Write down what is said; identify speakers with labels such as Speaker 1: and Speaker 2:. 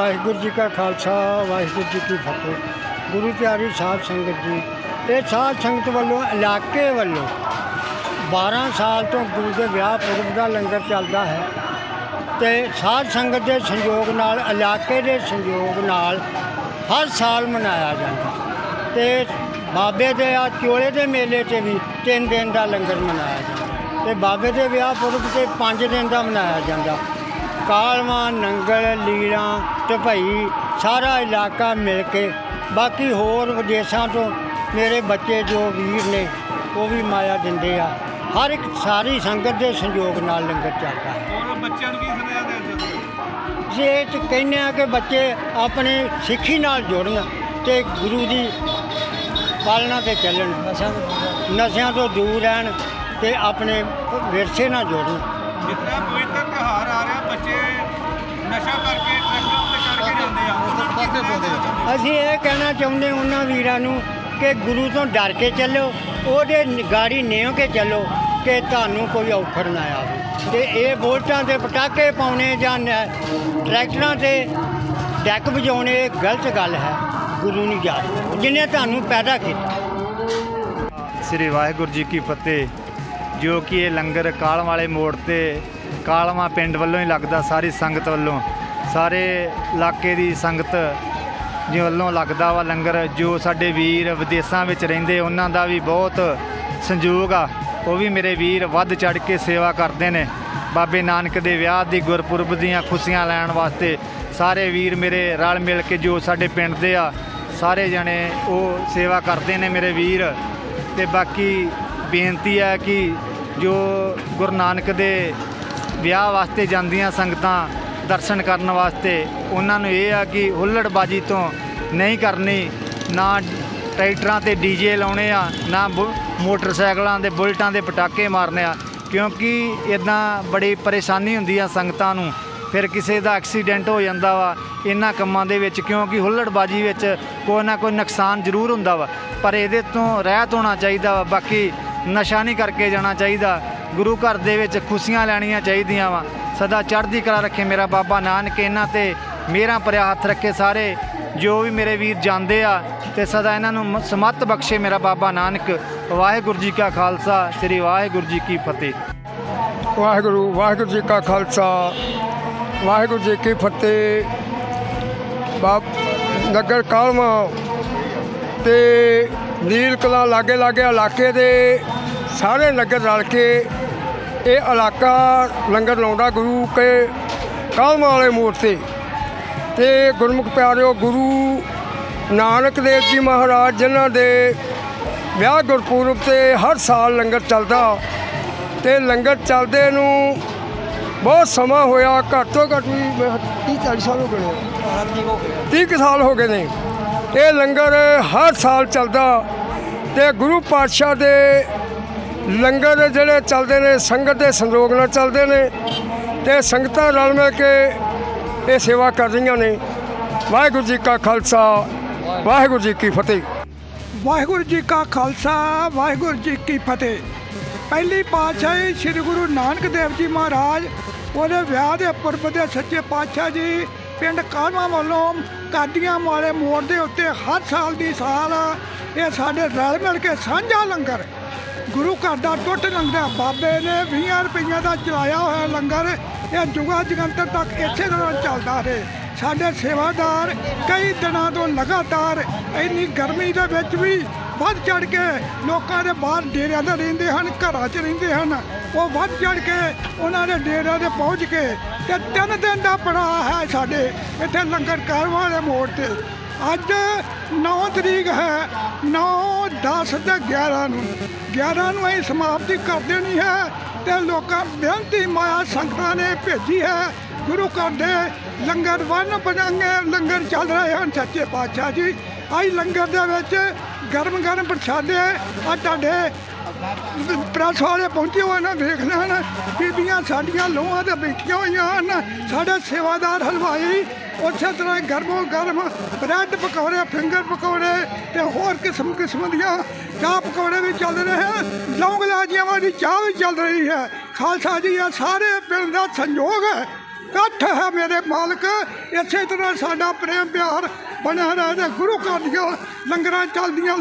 Speaker 1: ਵਾਹਿਗੁਰੂ ਜੀ ਕਾ ਖਾਲਸਾ, ਵਾਹਿਗੁਰੂ ਜੀ ਕੀ ਫਤਿਹ। ਗੁਰੂ ਪਿਆਰੀ ਸਾਧ ਸੰਗਤ ਜੀ, ਇਹ ਸਾਧ ਸੰਗਤ ਵੱਲੋਂ, ਇਲਾਕੇ ਵੱਲੋਂ 12 ਸਾਲ ਤੋਂ ਗੁਰੂ ਦੇ ਵਿਆਹ ਪੁਰਬ ਦਾ ਲੰਗਰ ਚੱਲਦਾ ਹੈ ਤੇ ਸਾਧ ਸੰਗਤ ਦੇ ਸੰਯੋਗ ਨਾਲ, ਇਲਾਕੇ ਦੇ ਸੰਯੋਗ ਨਾਲ ਹਰ ਸਾਲ ਮਨਾਇਆ ਜਾਂਦਾ ਤੇ ਬਾਬੇ ਦੇ ਆ ਚੋਲੇ ਦੇ ਮੇਲੇ 'ਤੇ ਵੀ 3 ਦਿਨ ਦਾ ਲੰਗਰ ਮਨਾਇਆ ਜਾਂਦਾ ਤੇ ਬਾਬੇ ਦੇ ਵਿਆਹ ਪੁਰਬ ਤੇ 5 ਦਿਨ ਦਾ ਮਨਾਇਆ ਜਾਂਦਾ। ਕਾਲਵਾਂ ਨੰਗਲ ਲੀਲਾਂ ਢਪਈ ਸਾਰਾ ਇਲਾਕਾ ਮਿਲ ਕੇ। ਬਾਕੀ ਹੋਰ ਵਿਦੇਸ਼ਾਂ ਤੋਂ ਮੇਰੇ ਬੱਚੇ ਜੋ ਵੀਰ ਨੇ ਉਹ ਵੀ ਮਾਇਆ ਦਿੰਦੇ ਆ। ਹਰ ਇੱਕ ਸਾਰੀ ਸੰਗਤ ਦੇ ਸੰਯੋਗ ਨਾਲ ਲੰਗਰ ਚੱਲਦਾ ਹੈ।
Speaker 2: ਹੋਰ ਬੱਚਿਆਂ ਨੂੰ ਕੀ ਸੁਨੇਹਾ ਦੇ ਸਕਦੇ ਹੋ?
Speaker 1: ਜੇ ਇਹ 'ਚ ਕਹਿੰਦੇ ਆ ਕਿ ਬੱਚੇ ਆਪਣੇ ਸਿੱਖੀ ਨਾਲ ਜੁੜਨ ਤੇ ਗੁਰੂ ਦੀ ਪਾਲਣਾ ਤੇ ਚੱਲਣ ਨਸ਼ਿਆਂ ਤੋਂ ਦੂਰ ਰਹਿਣ। ਤੇ ਆਪਣੇ ਵਿਰਸੇ ਨਾਲ ਜੁੜਨ।
Speaker 2: ਤਰ੍ਹਾਂ ਪਵਿੱਤਰ ਤਿਉਹਾਰ ਆ ਰਿਹਾ ਬੱਚੇ ਨਸ਼ਾ ਕਰਕੇ ਟਰੈਕਟਰ ਤੇ ਚੜ ਕੇ ਜਾਂਦੇ ਆ। ਉਹਨਾਂ ਨੂੰ ਕੀ ਸੁਨੇਹਾ ਦੇਣਾ ਚਾਹੁੰਦੇ ਹੋ?
Speaker 1: ਅਸੀਂ ਇਹ ਕਹਿਣਾ ਚਾਹੁੰਦੇ ਉਹਨਾਂ ਵੀਰਾਂ ਨੂੰ ਕਿ ਗੁਰੂ ਤੋਂ ਡਰ ਕੇ ਚੱਲੋ ਉਹਦੇ ਗਾੜੀ ਨੇਉ ਕੇ ਚੱਲੋ ਕਿ ਤੁਹਾਨੂੰ ਕੋਈ ਔਖੜ ਨਾ ਆਵੇ। ਤੇ ਇਹ ਬੋਲਟਾਂ ਦੇ ਪਟਾਕੇ ਪਾਉਣੇ ਜਾਂ ਨ- ਟਰੈਕਟਰਾਂ ਤੇ ਡੈਕ ਵਜਾਉਣੇ ਇਹ ਗਲਤ ਗੱਲ ਹੈ। ਗੁਰੂ ਨਹੀਂ ਜਾ ਜਿਹਨੇ ਤੁਹਾਨੂੰ ਪੈਦਾ ਕੀਤਾ।
Speaker 3: ਸ੍ਰੀ ਵਾਹਿਗੁਰੂ ਜੀ ਕੀ ਫਤਿਹ। ਜੋ ਕਿ ਇਹ ਲੰਗਰ ਕਾਲਮ ਵਾਲੇ ਮੋੜ ਤੇ ਕਾਲਮਾ ਪਿੰਡ ਵੱਲੋਂ ਹੀ ਲੱਗਦਾ, ਸਾਰੀ ਸੰਗਤ ਵੱਲੋਂ। ਸਾਰੇ ਇਲਾਕੇ ਦੀ ਸੰਗਤ ਜੀ ਵੱਲੋਂ ਲੱਗਦਾ ਵਾ ਲੰਗਰ, ਜੋ ਸਾਡੇ ਵੀਰ ਵਿਦੇਸ਼ਾਂ ਵਿੱਚ ਰਹਿੰਦੇ, ਉਹਨਾਂ ਦਾ ਵੀ ਬਹੁਤ ਸੰਯੋਗ ਆ। ਉਹ ਵੀ ਮੇਰੇ ਵੀਰ ਵੱਧ ਚੜ ਕੇ ਸੇਵਾ ਕਰਦੇ ਨੇ। ਬਾਬੇ ਨਾਨਕ ਦੇ ਵਿਆਹ ਦੀ ਗੁਰਪੁਰਬ ਦੀਆਂ ਖੁਸ਼ੀਆਂ ਲੈਣ ਵਾਸਤੇ ਸਾਰੇ ਵੀਰ ਮੇਰੇ ਰਲ ਮਿਲ ਕੇ ਜੋ ਸਾਡੇ ਪਿੰਡ ਦੇ ਆ, ਸਾਰੇ ਜਣੇ ਉਹ ਸੇਵਾ ਕਰਦੇ ਨੇ ਮੇਰੇ ਵੀਰ। ਤੇ ਬਾਕੀ ਬੇਨਤੀ ਹੈ ਕਿ ਜੋ ਗੁਰੂ ਨਾਨਕ ਦੇ ਵਿਆਹ ਵਾਸਤੇ ਜਾਂਦੀਆਂ ਸੰਗਤਾਂ ਦਰਸ਼ਨ ਕਰਨ ਵਾਸਤੇ ਉਹਨਾਂ ਨੂੰ ਇਹ ਆ ਕਿ ਹੁੱਲੜਬਾਜੀ ਤੋਂ ਨਹੀਂ ਕਰਨੀ, ਨਾ ਟਰੈਕਟਰਾਂ ਤੇ ਡੀਜੇ ਲਾਉਣੇ ਆ, ਨਾ ਬੁ- ਮੋਟਰਸਾਈਕਲਾਂ ਦੇ ਬੁਲਟਾਂ ਦੇ ਪਟਾਕੇ ਮਾਰਨੇ ਆ, ਕਿਉਂਕਿ ਇਦਾਂ ਬੜੀ ਪਰੇਸ਼ਾਨੀ ਹੁੰਦੀ ਆ ਸੰਗਤਾਂ ਨੂੰ, ਫਿਰ ਕਿਸੇ ਦਾ ਐਕਸੀਡੈਂਟ ਹੋ ਜਾਂਦਾ ਵਾ ਇਹਨਾਂ ਕੰਮਾਂ ਦੇ ਵਿੱਚ, ਕਿਉਂਕਿ ਹੁੱਲੜਬਾਜੀ ਵਿੱਚ ਕੋਈ ਨਾ ਕੋਈ ਨੁਕਸਾਨ ਜ਼ਰੂਰ ਹੁੰਦਾ ਵਾ, ਪਰ ਇਹਦੇ ਤੋਂ ਰਹਿਤ ਹੋਣਾ ਚਾਹੀਦਾ ਵਾ, ਬਾਕੀ ਨਸ਼ਾ ਨਹੀਂ ਕਰਕੇ ਜਾਣਾ ਚਾਹੀਦਾ। ਗੁਰੂ ਘਰ ਦੇ ਵਿੱਚ ਖੁਸ਼ੀਆਂ ਲੈਣੀਆਂ ਚਾਹੀਦੀਆਂ ਵਾ। ਸਦਾ ਚੜ੍ਹਦੀ ਕਲਾ ਰੱਖੇ ਮੇਰਾ ਬਾਬਾ ਨਾਨਕ, ਇਹਨਾਂ ਤੇ ਮੇਰਾ ਪਰਿਆ ਹੱਥ ਰੱਖੇ ਸਾਰੇ। ਜੋ ਵੀ ਮੇਰੇ ਵੀਰ ਜਾਂਦੇ ਆ ਤੇ ਸਦਾ ਇਹਨਾਂ ਨੂੰ ਮ- ਸਮੱਤ ਬਖਸ਼ੇ ਮੇਰਾ ਬਾਬਾ ਨਾਨਕ। ਵਾਹਿਗੁਰੂ ਜੀ ਕਾ ਖਾਲਸਾ, ਸ੍ਰੀ ਵਾਹਿਗੁਰੂ ਜੀ ਕੀ ਫਤਿਹ।
Speaker 1: ਵਾਹਿਗੁਰੂ ਵਾਹਿਗੁਰੂ ਜੀ ਕਾ ਖਾਲਸਾ, ਵਾਹਿਗੁਰੂ ਜੀ ਕੀ ਫਤਿਹ। ਬਾਬ, ਨਗਰ ਕਾਲਮਾ ਤੇ ਨੀਲ ਕਲਾ ਲਾਗੇ ਲਾਗੇ ਇਲਾਕੇ ਦੇ ਸਾਰੇ ਨਗਰ ਰਲ ਕੇ ਇਹ ਇਲਾਕਾ ਲੰਗਰ ਲਾਉਂਦਾ ਗੁਰੂ ਕੇ ਕਾਲਮਾ ਵਾਲੇ ਮੋੜ ਤੇ। ਤੇ ਗੁਰਮੁਖ ਪਿਆਰਿਓ ਗੁਰੂ ਨਾਨਕ ਦੇਵ ਜੀ ਮਹਾਰਾਜ ਜਿਨ੍ਹਾਂ ਦੇ ਵਿਆਹ ਗੁਰਪੁਰਬ ਤੇ ਹਰ ਸਾਲ ਲੰਗਰ ਚੱਲਦਾ। ਤੇ ਲੰਗਰ ਚੱਲਦੇ ਨੂੰ ਬਹੁਤ ਸਮਾਂ ਹੋਇਆ ਘੱਟ ਤੋਂ ਘੱਟ ਵੀ 30 40 ਸਾਲ ਹੋ ਗਏ ਨੇ। 30 ਕੁ ਸਾਲ ਹੋ ਗਏ ਨੇ। ਇਹ ਲੰਗਰ ਹਰ ਸਾਲ ਚੱਲਦਾ ਤੇ ਗੁਰੂ ਪਾਤਸ਼ਾਹ ਦੇ ਲੰਗਰ ਜਿਹੜੇ ਚੱਲਦੇ ਨੇ, ਸੰਗਤ ਦੇ ਸੰਯੋਗ ਨਾਲ ਚੱਲਦੇ ਨੇ ਤੇ ਸੰਗਤਾਂ ਰਲ ਮਿਲ ਕੇ ਇਹ ਸੇਵਾ ਕਰ ਰਹੀਆਂ ਨੇ। ਵਾਹਿਗੁਰੂ ਜੀ ਕਾ ਖਾਲਸਾ, ਵਾਹਿਗੁਰੂ ਜੀ ਕੀ ਫਤਿਹ।
Speaker 4: ਵਾਹਿਗੁਰੂ ਜੀ ਕਾ ਖਾਲਸਾ, ਵਾਹਿਗੁਰੂ ਜੀ ਕੀ ਫਤਿਹ। ਪਹਿਲੀ ਪਾਤਸ਼ਾਹੀ ਸ੍ਰੀ ਗੁਰੂ ਨਾਨਕ ਦੇਵ ਜੀ ਮਹਾਰਾਜ, ਉਹਦੇ ਵਿਆਹ ਦੇ ਪੁਰਬ ਦੇ ਸੱਚੇ ਪਾਤਸ਼ਾਹ ਜੀ ਪਿੰਡ ਕਾਲਮਾ ਵੱਲੋਂ ਕਾਦੀਆਂ ਵਾਲੇ ਮੋੜ ਦੇ ਉੱਤੇ ਹਰ ਸਾਲ ਦੀ ਸਾਲ ਇਹ ਸਾਡੇ ਰਲ ਮਿਲ ਕੇ ਸਾਂਝਾ ਲੰਗਰ ਗੁਰੂ ਘਰ ਦਾ ਟੁੱਟ ਲੰਗਰ ਬਾਬੇ ਨੇ 20 ਰੁਪਈਆਂ ਦਾ ਚਲਾਇਆ ਹੋਇਆ ਲੰਗਰ। ਇਹ ਜੁਗਾ ਜਗੰਤਰ ਤੱਕ ਇਸੇ ਤਰ੍ਹਾਂ ਚੱਲਦਾ ਰਹੇ। ਸਾਡੇ ਸੇਵਾਦਾਰ ਕਈ ਦਿਨਾਂ ਤੋਂ ਲਗਾਤਾਰ ਇੰਨੀ ਗਰਮੀ ਦੇ ਵਿੱਚ ਵੀ ਵੱਧ ਚੜ ਕੇ ਲੋਕਾਂ ਦੇ ਬਾਹਰ ਡੇਰਿਆਂ 'ਤੇ ਰਹਿੰਦੇ ਹਨ, ਘਰਾਂ 'ਚ ਰਹਿੰਦੇ ਹਨ। ਉਹ ਵੱਧ ਚੜ ਕੇ ਉਹਨਾਂ ਦੇ ਡੇਰਿਆਂ 'ਤੇ ਪਹੁੰਚ ਕੇ ਤੇ ਤਿੰਨ ਦਿਨ ਦਾ ਪੜਾਅ ਹੈ ਸਾਡੇ ਇੱਥੇ ਲੰਗਰ ਕਾਰ ਦੇ ਮੋੜ ਤੇ। ਅੱਜ 9 ਤਰੀਕ ਹੈ 9 10 ਤੇ 11 ਨੂੰ। 11 ਨੂੰ ਇਹ ਸਮਾਪਤੀ ਕਰ ਦੇਣੀ ਹੈ ਤੇ ਲੋਕਾਂ ਬੇਨਤੀ ਮਾਇਆ ਸੰਗਤਾਂ ਨੇ ਭੇਜੀ ਹੈ ਗੁਰੂ ਘਰ ਦੇ ਲੰਗਰ ਵੰਨ ਪਜਾਂਗੇ ਲੰਗਰ ਚੱਲ ਰਹੇ ਹਨ, ਸੱਚੇ ਪਾਤਸ਼ਾਹ ਜੀ। ਅੱਜ ਲੰਗਰ ਦੇ ਵਿੱਚ ਗਰਮ ਗਰਮ ਪ੍ਰਸ਼ਾਦੇ ਆ ਤੁਹਾਡੇ ਪ੍ਰੈਸ ਵਾਲੇ ਪਹੁੰਚੇ ਹੋਏ ਨੇ ਦੇਖ ਲੈਣ। ਬੀਬੀਆਂ ਸਾਡੀਆਂ ਲੋਹਾਂ ਤੇ ਬੈਠੀਆਂ ਹੋਈਆਂ ਹਨ। ਸਾਡੇ ਸੇਵਾਦਾਰ ਹਲਵਾਈ ਉਸੇ ਤਰ੍ਹਾਂ ਗਰਮੋ ਗਰਮ ਬ੍ਰੈਡ ਪਕੌੜੇ ਫਿੰਗਰ ਪਕੌੜੇ ਤੇ ਹੋਰ ਕਿਸਮ ਕਿਸਮ ਦੀਆਂ ਚਾਹ ਪਕੌੜੇ ਵੀ ਚੱਲ ਰਹੇ ਹਨ। ਲੌਂਗ ਲਾਜੀਆਂ ਵਾਲੀ ਚਾਹ ਵੀ ਚੱਲ ਰਹੀ ਹੈ। ਖਾਲਸਾ ਜੀ, ਇਹ ਸਾਰੇ ਪਿੰਡ ਦਾ ਸੰਯੋਗ ਹੈ। ਇਕੱਠ ਹੈ ਮੇਰੇ ਮਾਲਕ। ਇਸੇ ਤਰ੍ਹਾਂ ਸਾਡਾ ਪ੍ਰੇਮ ਪਿਆਰ ਬਣਿਆ ਰਹੇ ਤੇ ਗੁਰੂ ਘਰ ਦੀਆਂ ਲੰਗਰਾਂ ਚੱਲਦੀਆਂ